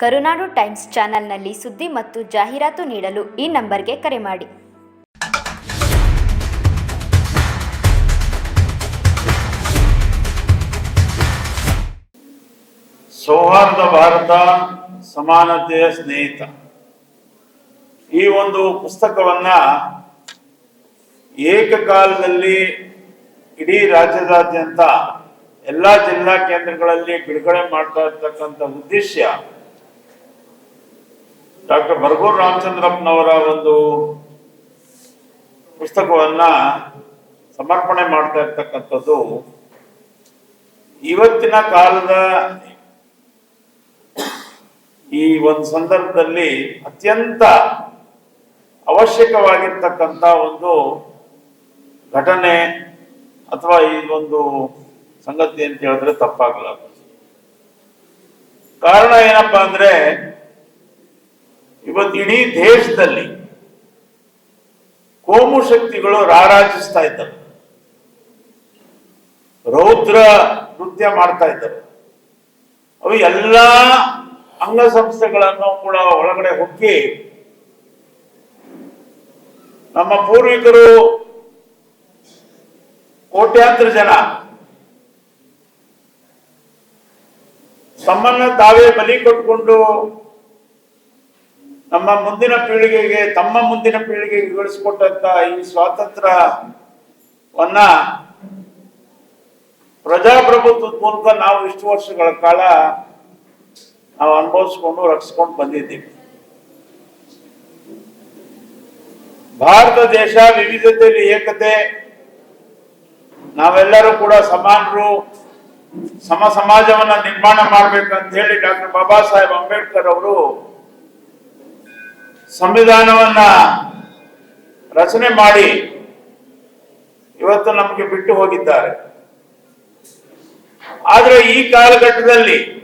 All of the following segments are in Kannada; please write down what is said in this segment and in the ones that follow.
ಕರುನಾಡು ಟೈಮ್ಸ್ ಚಾನೆಲ್ನಲ್ಲಿ ಸುದ್ದಿ ಮತ್ತು ಜಾಹೀರಾತು ನೀಡಲು ಈ ನಂಬರ್ಗೆ ಕರೆ ಮಾಡಿ. ಸೌಹಾರ್ದ ಭಾರತ ಸಮಾನತೆಯ ಸ್ನೇಹಿತ. ಈ ಒಂದು ಪುಸ್ತಕವನ್ನ ಏಕಕಾಲದಲ್ಲಿ ಇಡೀ ರಾಜ್ಯದಾದ್ಯಂತ ಎಲ್ಲಾ ಜಿಲ್ಲಾ ಕೇಂದ್ರಗಳಲ್ಲಿ ಬಿಡುಗಡೆ ಮಾಡ್ತಾ ಇರ್ತಕ್ಕಂಥ ಉದ್ದೇಶ ಡಾಕ್ಟರ್ ಬರಗೂರ್ ರಾಮಚಂದ್ರಪ್ಪನವರ ಒಂದು ಪುಸ್ತಕವನ್ನ ಸಮರ್ಪಣೆ ಮಾಡ್ತಾ ಇರ್ತಕ್ಕಂಥದ್ದು, ಇವತ್ತಿನ ಕಾಲದ ಈ ಒಂದು ಸಂದರ್ಭದಲ್ಲಿ ಅತ್ಯಂತ ಅವಶ್ಯಕವಾಗಿರ್ತಕ್ಕಂಥ ಒಂದು ಘಟನೆ ಅಥವಾ ಈ ಒಂದು ಸಂಗತಿ ಅಂತ ಹೇಳಿದ್ರೆ ತಪ್ಪಾಗಲ್ಲ ಕಾರಣ ಏನಪ್ಪಾ ಅಂದ್ರೆ ಇವತ್ತು ಇಡೀ ದೇಶದಲ್ಲಿ ಕೋಮು ಶಕ್ತಿಗಳು ರಾರಾಜಿಸ್ತಾ ಇದ್ದವು. ರೌದ್ರ ನೃತ್ಯ ಮಾಡ್ತಾ ಇದ್ದವು. ಅವು ಎಲ್ಲ ಅಂಗಸಂಸ್ಥೆಗಳನ್ನು ಕೂಡ ಒಳಗಡೆ ಹೊಕ್ಕಿ ನಮ್ಮ ಪೂರ್ವಿಕರು ಕೋಟ್ಯಾಂತರ ಜನ ತಮ್ಮನ್ನ ತಾವೇ ಬಲಿ ಕೊಟ್ಕೊಂಡು ನಮ್ಮ ಮುಂದಿನ ಪೀಳಿಗೆಗೆ, ತಮ್ಮ ಮುಂದಿನ ಪೀಳಿಗೆಗೆ ಗಳಿಸಿಕೊಟ್ಟಂತ ಈ ಸ್ವಾತಂತ್ರ್ಯವನ್ನ ಪ್ರಜಾಪ್ರಭುತ್ವದ ಮೂಲಕ ನಾವು ಇಷ್ಟು ವರ್ಷಗಳ ಕಾಲ ನಾವು ಅನುಭವಿಸ್ಕೊಂಡು, ರಕ್ಷಿಸ್ಕೊಂಡು ಬಂದಿದ್ದೀವಿ. ಭಾರತ ದೇಶ ವಿವಿಧತೆಯಲ್ಲಿ ಏಕತೆ, ನಾವೆಲ್ಲರೂ ಕೂಡ ಸಮಾನರು, ಸಮ ಸಮಾಜವನ್ನ ನಿರ್ಮಾಣ ಮಾಡ್ಬೇಕಂತ ಹೇಳಿ ಡಾಕ್ಟರ್ ಬಾಬಾ ಸಾಹೇಬ್ ಅಂಬೇಡ್ಕರ್ ಅವರು ಸಂವಿಧಾನವನ್ನ ರಚನೆ ಮಾಡಿ ಇವತ್ತು ನಮಗೆ ಬಿಟ್ಟು ಹೋಗಿದ್ದಾರೆ. ಆದ್ರೆ ಈ ಕಾಲಘಟ್ಟದಲ್ಲಿ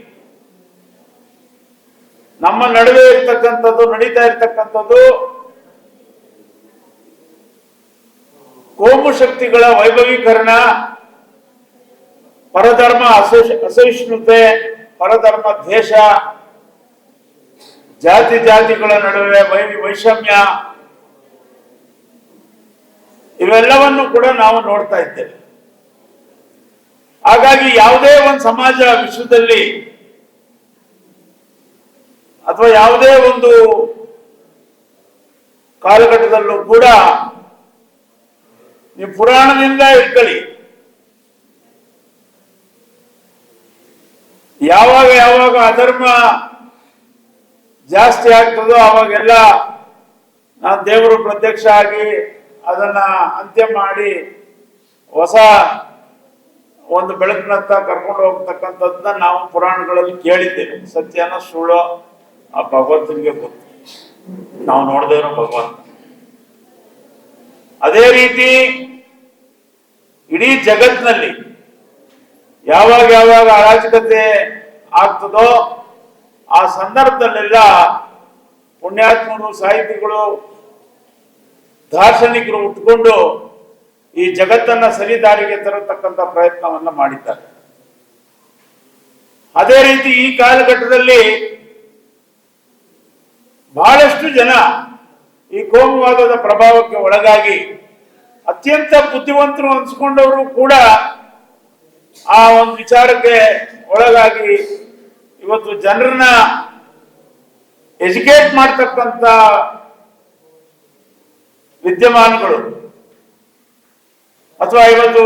ನಮ್ಮ ನಡುವೆ ಇರ್ತಕ್ಕಂಥದ್ದು, ನಡೀತಾ ಇರ್ತಕ್ಕಂಥದ್ದು ಕೋಮು ಶಕ್ತಿಗಳ ವೈಭವೀಕರಣ, ಪರಧರ್ಮ ಅಸಹಿಷ್- ಅಸಹಿಷ್ಣುತೆ, ಪರಧರ್ಮ ದ್ವೇಷ ಜಾತಿ ಜಾತಿಗಳ ನಡುವೆ ವೈ, ವೈಷಮ್ಯ ಇವೆಲ್ಲವನ್ನು ಕೂಡ ನಾವು ನೋಡ್ತಾ ಇದ್ದೇವೆ. ಹಾಗಾಗಿ ಯಾವುದೇ ಒಂದು ಸಮಾಜ ವಿಶ್ವದಲ್ಲಿ ಅಥವಾ ಯಾವುದೇ ಒಂದು ಕಾಲಘಟ್ಟದಲ್ಲೂ ಕೂಡ ನೀವು ಪುರಾಣದಿಂದ ಇಟ್ಕೊಳ್ಳಿ ಯಾವಾಗ ಯಾವಾಗ ಅಧರ್ಮ ಜಾಸ್ತಿ ಆಗ್ತದೋ ಅವಾಗೆಲ್ಲ ನಾನು ದೇವರು ಪ್ರತ್ಯಕ್ಷ ಆಗಿ ಅದನ್ನ ಅಂತ್ಯ ಮಾಡಿ ಹೊಸ ಒಂದು ಬೆಳಕಿನತ್ತ ಕರ್ಕೊಂಡು ಹೋಗ್ತಕ್ಕಂಥದ್ದನ್ನ ನಾವು ಪುರಾಣಗಳಲ್ಲಿ ಕೇಳಿದ್ದೇವೆ. ಸತ್ಯನ ಸುಳ್ಳು ಆ ಭಗವಂತನಿಗೆ ಗೊತ್ತು. ನಾವು ನೋಡಿದೇವ್ರ ಭಗವಂತ ಅದೇ ರೀತಿ ಇಡೀ ಜಗತ್ನಲ್ಲಿ ಯಾವಾಗ ಯಾವಾಗ ಅರಾಜಕತೆ ಆಗ್ತದೋ ಆ ಸಂದರ್ಭದಲ್ಲೆಲ್ಲ ಪುಣ್ಯಾತ್ಮರು, ಸಾಹಿತಿಗಳು, ದಾರ್ಶನಿಕರು ಉಟ್ಕೊಂಡು ಈ ಜಗತ್ತನ್ನ ಸರಿದಾರಿಗೆ ತರತಕ್ಕಂತ ಪ್ರಯತ್ನವನ್ನ ಮಾಡಿದ್ದಾರೆ. ಅದೇ ರೀತಿ ಈ ಕಾಲಘಟ್ಟದಲ್ಲಿ ಬಹಳಷ್ಟು ಜನ ಈ ಕೋಮುವಾದದ ಪ್ರಭಾವಕ್ಕೆ ಒಳಗಾಗಿ ಅತ್ಯಂತ ಬುದ್ಧಿವಂತರು ಅನ್ಸ್ಕೊಂಡವರು ಕೂಡ ಆ ಒಂದು ವಿಚಾರಕ್ಕೆ ಒಳಗಾಗಿ ಇವತ್ತು ಜನರನ್ನ ಎಜುಕೇಟ್ ಮಾಡ್ತಕ್ಕಂಥ ವಿದ್ಯಮಾನಗಳು. ಅಥವಾ ಇವತ್ತು